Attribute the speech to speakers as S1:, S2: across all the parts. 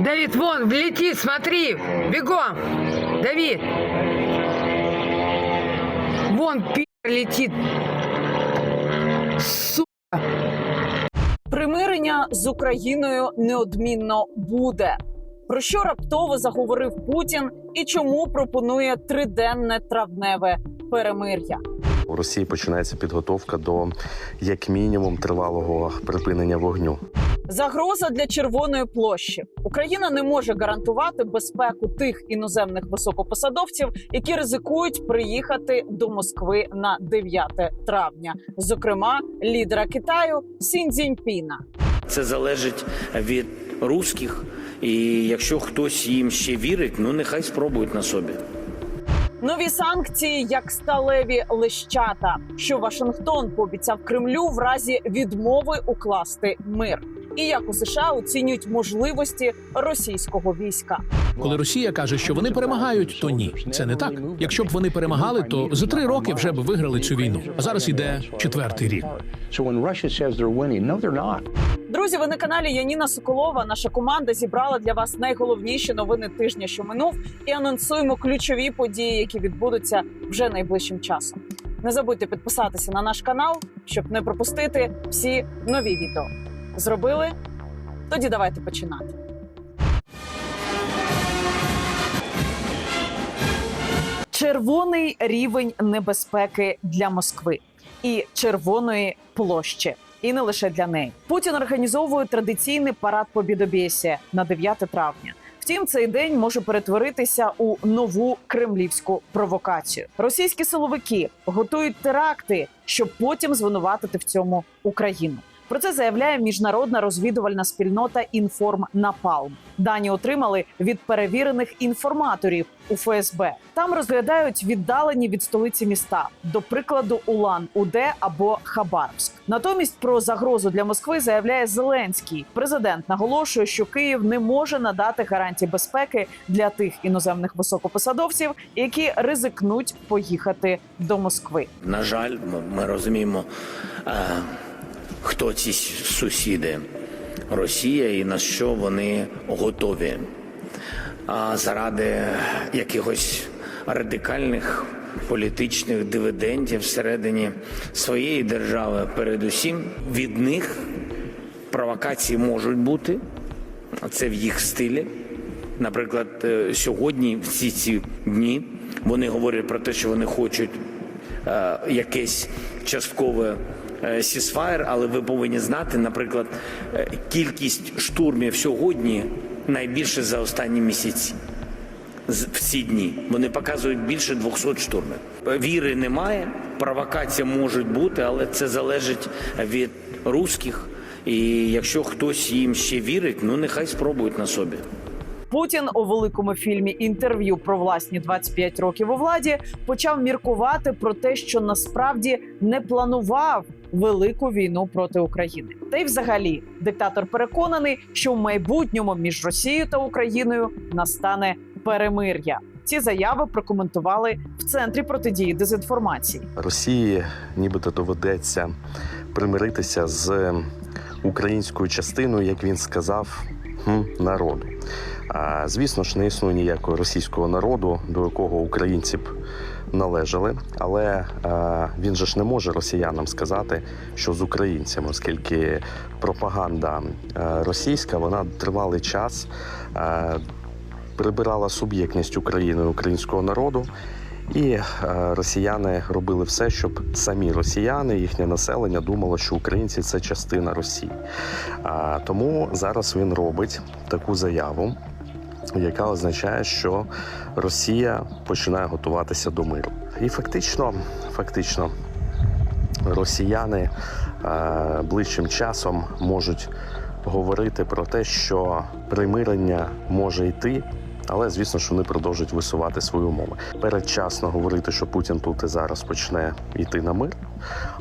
S1: Давид, вон, влетит, смотри, бегом. Давид. Вон, пи*** летит. Су...
S2: Примирення з Україною неодмінно буде. Про що раптово заговорив Путін і чому пропонує триденне травневе перемир'я?
S3: У Росії починається підготовка до як мінімум тривалого припинення вогню.
S2: Загроза для Червоної площі. Україна не може гарантувати безпеку тих іноземних високопосадовців, які ризикують приїхати до Москви на 9 травня, зокрема лідера Китаю Сін Цзіньпіна.
S4: Це залежить від русських. І якщо хтось їм ще вірить, ну нехай спробують на собі.
S2: Нові санкції як сталеві лищата, що Вашингтон пообіцяв Кремлю в разі відмови укласти мир. І як у США оцінюють можливості російського війська.
S5: Коли Росія каже, що вони перемагають, то ні, це не так. Якщо б вони перемагали, то за три роки вже б виграли цю війну. А зараз іде четвертий рік.
S2: Друзі, ви на каналі Яніна Соколова. Наша команда зібрала для вас найголовніші новини тижня, що минув, і анонсуємо ключові події, які відбудуться вже найближчим часом. Не забудьте підписатися на наш канал, щоб не пропустити всі нові відео. Зробили? Тоді давайте починати. Червоний рівень небезпеки для Москви і червоної площі. І не лише для неї. Путін організовує традиційний парад Побідобєсія на 9 травня. Втім, цей день може перетворитися у нову кремлівську провокацію. Російські силовики готують теракти, щоб потім звинуватити в цьому Україну. Про це заявляє міжнародна розвідувальна спільнота Інформ Напалм. Дані отримали від перевірених інформаторів у ФСБ. Там розглядають віддалені від столиці міста, до прикладу, Улан Уде або Хабаровськ. Натомість про загрозу для Москви заявляє Зеленський. Президент наголошує, що Київ не може надати гарантій безпеки для тих іноземних високопосадовців, які ризикнуть поїхати до Москви.
S4: На жаль, ми, ми розуміємо, е, хто ці сусіди Росія і на що вони готові. А заради якихось радикальних політичних дивідендів всередині своєї держави, передусім від них провокації можуть бути, це в їх стилі. Наприклад, е, сьогодні, всі ці дні, вони говорять про те, що вони хочуть е, якесь часткове сісфаєр, але ви повинні знати, наприклад, е, кількість штурмів сьогодні найбільше за останні місяці. В ці дні вони показують більше 200 штурмів. Е, Віри немає, провокація можуть бути, але це залежить від русських. І якщо хтось їм ще вірить, ну нехай спробують на собі.
S2: Путін у великому фільмі інтерв'ю про власні 25 років у владі почав міркувати про те, що насправді не планував велику війну проти України. Та й, взагалі, диктатор переконаний, що в майбутньому між Росією та Україною настане перемир'я. Ці заяви прокоментували в центрі протидії дезінформації.
S3: Росії нібито доведеться примиритися з українською частиною, як він сказав, народу. А, звісно ж, не існує ніякого російського народу, до якого українці б належали, але е, він же ж не може росіянам сказати, що з українцями, оскільки пропаганда е, російська вона тривалий час е, прибирала суб'єктність України українського народу. І росіяни робили все, щоб самі росіяни, їхнє населення думало, що українці це частина Росії. Тому зараз він робить таку заяву, яка означає, що Росія починає готуватися до миру. І фактично, фактично, росіяни е, ближчим часом можуть говорити про те, що примирення може йти. Але звісно, що вони продовжують висувати свої умови. Передчасно говорити, що Путін тут і зараз почне йти на мир.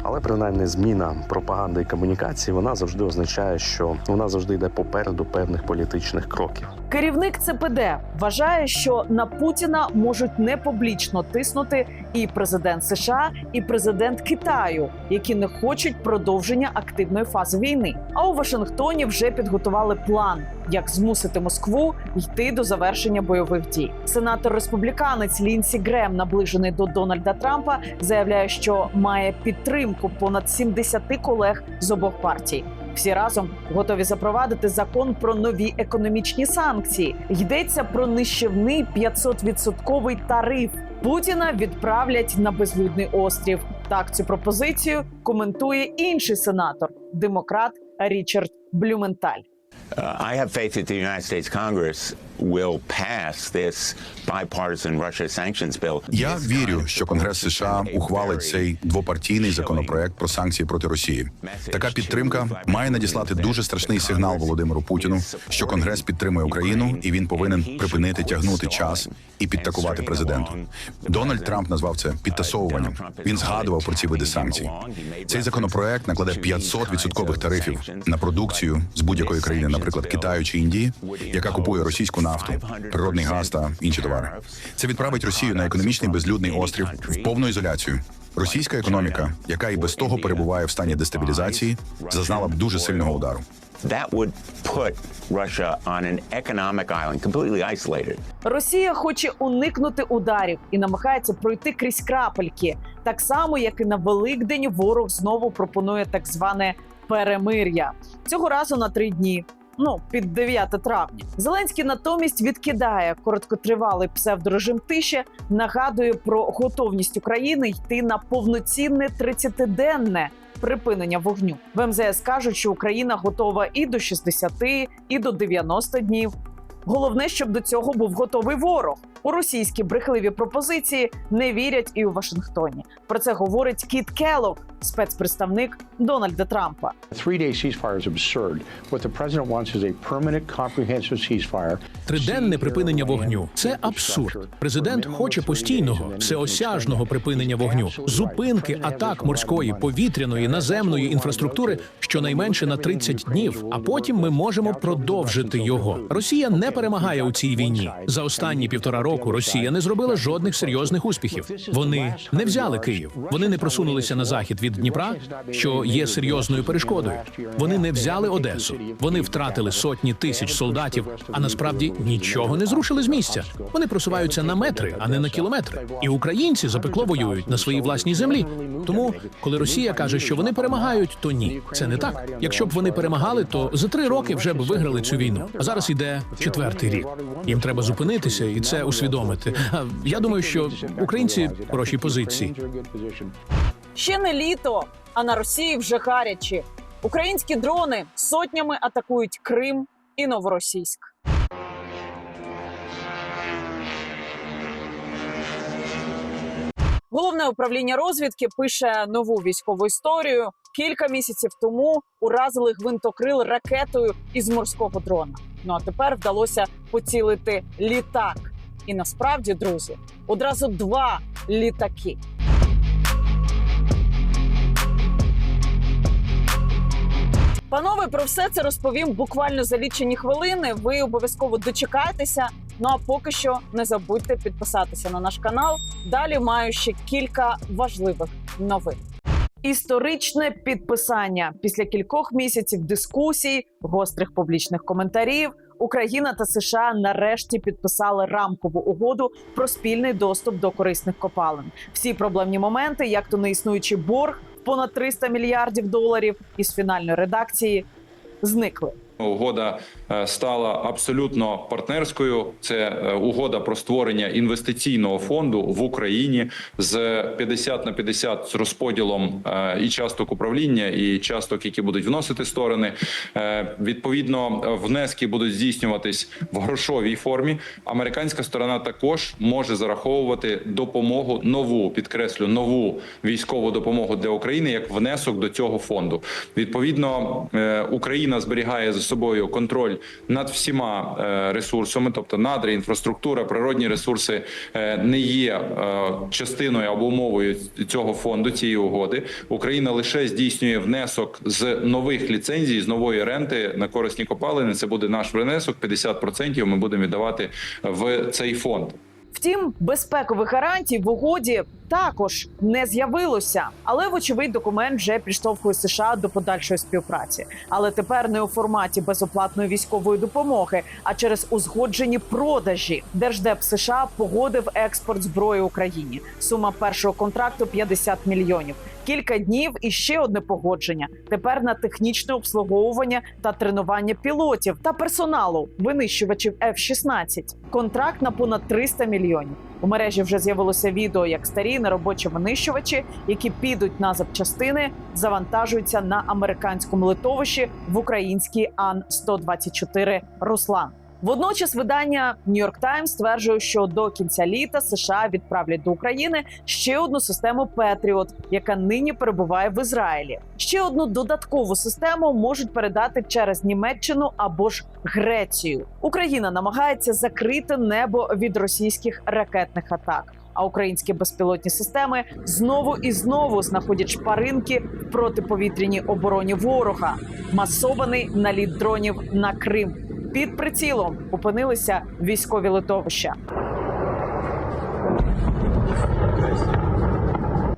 S3: Але принаймні зміна пропаганди і комунікації вона завжди означає, що вона завжди йде попереду певних політичних кроків.
S2: Керівник ЦПД вважає, що на Путіна можуть не публічно тиснути і президент США, і президент Китаю, які не хочуть продовження активної фази війни. А у Вашингтоні вже підготували план, як змусити Москву йти до завершення бойових дій. Сенатор республіканець Лінсі Грем, наближений до Дональда Трампа, заявляє, що має підтримку понад 70 колег з обох партій. Всі разом готові запровадити закон про нові економічні санкції. Йдеться про нищівний 500-відсотковий тариф. Путіна відправлять на безлюдний острів. Так цю пропозицію коментує інший сенатор, демократ Річард Блюменталь.
S6: Uh, I have faith that the United States Congress will pass this bipartisan Russia sanctions bill.
S7: Я вірю, що Конгрес США ухвалить цей двопартійний законопроект про санкції проти Росії. Така підтримка має надіслати дуже страшний сигнал Володимиру Путіну, що Конгрес підтримує Україну, і він повинен припинити тягнути час і підтакувати президенту. Дональд Трамп назвав це підтасовуванням. Він згадував про ці види санкцій. Цей законопроект накладе 500 відсоткових тарифів на продукцію з будь-якої країни, наприклад, Китаю чи Індії, яка купує російську нафту, природний газ та інші товари. Це відправить Росію на економічний безлюдний острів в повну ізоляцію. Російська економіка, яка і без того перебуває в стані дестабілізації, зазнала б дуже сильного удару.
S6: That would put Russia on an economic island, completely isolated.
S2: Росія хоче уникнути ударів і намагається пройти крізь крапельки, так само як і на Великдень ворог знову пропонує так зване перемир'я цього разу на три дні. Ну, під 9 травня. Зеленський натомість відкидає короткотривалий псевдорежим тиші, нагадує про готовність України йти на повноцінне 30-денне припинення вогню. В МЗС кажуть, що Україна готова і до 60, і до 90 днів. Головне, щоб до цього був готовий ворог. У російські брехливі пропозиції не вірять і у Вашингтоні. Про це говорить Кіт Келлог, спецпредставник Дональда Трампа.
S5: Триденне припинення вогню це абсурд. Президент хоче постійного, всеосяжного припинення вогню, зупинки атак морської, повітряної, наземної інфраструктури щонайменше на 30 днів. А потім ми можемо продовжити його. Росія не перемагає у цій війні. За останні півтора року Росія не зробила жодних серйозних успіхів. Вони не взяли Київ. Вони не просунулися на захід від Дніпра, що є серйозною перешкодою. Вони не взяли Одесу. Вони втратили сотні тисяч солдатів, а насправді нічого не зрушили з місця. Вони просуваються на метри, а не на кілометри. І українці запекло воюють на своїй власній землі. Тому, коли Росія каже, що вони перемагають, то ні, це не так. Якщо б вони перемагали, то за три роки вже б виграли цю війну. А зараз іде четвертий рік. Їм треба зупинитися і це усвідомити. Я думаю, що українці в хорошій позиції.
S2: Ще не літо, а на Росії вже гарячі. Українські дрони сотнями атакують Крим і Новоросійськ. Головне управління розвідки пише нову військову історію. Кілька місяців тому уразили гвинтокрил ракетою із морського дрона. Ну а тепер вдалося поцілити літак. І насправді, друзі, одразу два літаки. Панове, про все це розповім буквально за лічені хвилини. Ви обов'язково дочекайтеся. Ну а поки що не забудьте підписатися на наш канал. Далі маю ще кілька важливих новин. Історичне підписання після кількох місяців дискусій, гострих публічних коментарів. Україна та США нарешті підписали рамкову угоду про спільний доступ до корисних копалин. Всі проблемні моменти, як то неіснуючий борг понад 300 мільярдів доларів, із фінальної редакції зникли.
S8: Угода е, стала абсолютно партнерською. Це е, угода про створення інвестиційного фонду в Україні з 50 на 50 з розподілом е, і часток управління, і часток, які будуть вносити сторони. Відповідно, внески будуть здійснюватись в грошовій формі. Американська сторона також може зараховувати допомогу нову, підкреслю нову військову допомогу для України як внесок до цього фонду. Відповідно, Україна зберігає собою контроль над всіма е, ресурсами, тобто надра, інфраструктура, природні ресурси е, не є е, частиною або умовою цього фонду цієї угоди. Україна лише здійснює внесок з нових ліцензій, з нової ренти на корисні копалини. Це буде наш внесок. 50% ми будемо віддавати в цей фонд.
S2: Втім, безпекових гарантій в угоді також не з'явилося. Але вочевидь документ вже підштовхує США до подальшої співпраці. Але тепер не у форматі безоплатної військової допомоги, а через узгоджені продажі. Держдеп США погодив експорт зброї Україні. Сума першого контракту 50 мільйонів. Кілька днів і ще одне погодження. Тепер на технічне обслуговування та тренування пілотів та персоналу винищувачів F-16. Контракт на понад 300 мільйонів. У мережі вже з'явилося відео, як старі неробочі винищувачі, які підуть на запчастини, завантажуються на американському литовищі в українській Ан 124 Руслан. Водночас видання York Times стверджує, що до кінця літа США відправлять до України ще одну систему Петріот, яка нині перебуває в Ізраїлі. Ще одну додаткову систему можуть передати через Німеччину або ж Грецію. Україна намагається закрити небо від російських ракетних атак. А українські безпілотні системи знову і знову знаходять шпаринки в протиповітряній обороні ворога. Масований наліт дронів на Крим. Під прицілом опинилися військові литовища.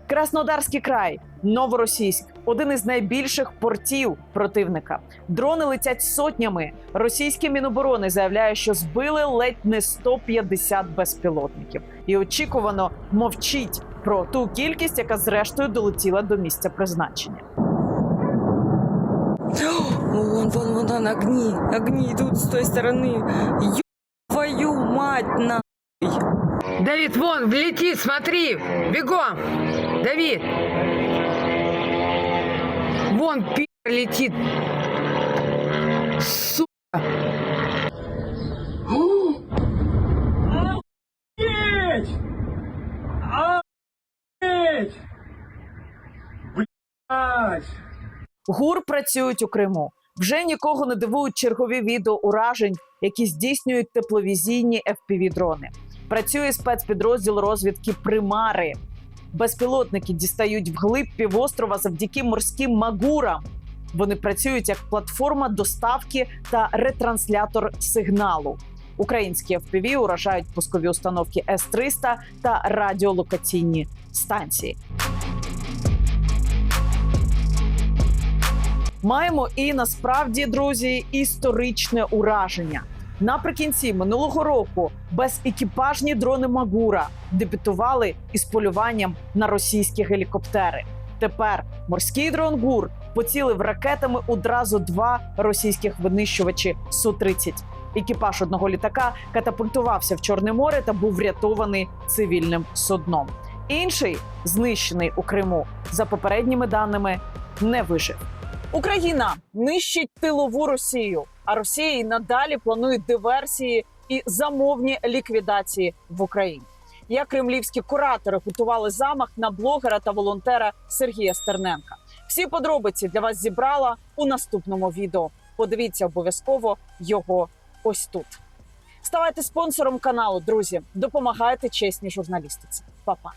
S2: Краснодарський край, Новоросійськ один із найбільших портів противника. Дрони летять сотнями. Російське міноборони заявляє, що збили ледь не 150 безпілотників, і очікувано мовчить про ту кількість, яка зрештою долетіла до місця призначення.
S9: Вон, вон, вон, вон, огни, огни идут с той стороны. Ё твою мать, на...
S1: Давид, вон, влети, смотри. Бегом. Давид. Вон, пи*** летит. Сука.
S2: ГУР працюють у Криму. Вже нікого не дивують чергові відео уражень, які здійснюють тепловізійні fpv дрони. Працює спецпідрозділ розвідки Примари. Безпілотники дістають вглиб півострова завдяки морським магурам. Вони працюють як платформа доставки та ретранслятор сигналу. Українські FPV уражають пускові установки С-300 та радіолокаційні станції. Маємо і насправді, друзі, історичне ураження. Наприкінці минулого року безекіпажні дрони Магура дебютували із полюванням на російські гелікоптери. Тепер морський дрон ГУР поцілив ракетами одразу два російських винищувачі Су-30. Екіпаж одного літака катапультувався в Чорне море та був врятований цивільним судном. Інший, знищений у Криму, за попередніми даними, не вижив. Україна нищить тилову Росію, а Росія й надалі планує диверсії і замовні ліквідації в Україні. Як кремлівські куратори готували замах на блогера та волонтера Сергія Стерненка. Всі подробиці для вас зібрала у наступному відео. Подивіться обов'язково його ось тут. Ставайте спонсором каналу, друзі. Допомагайте чесній журналістиці. Па-па.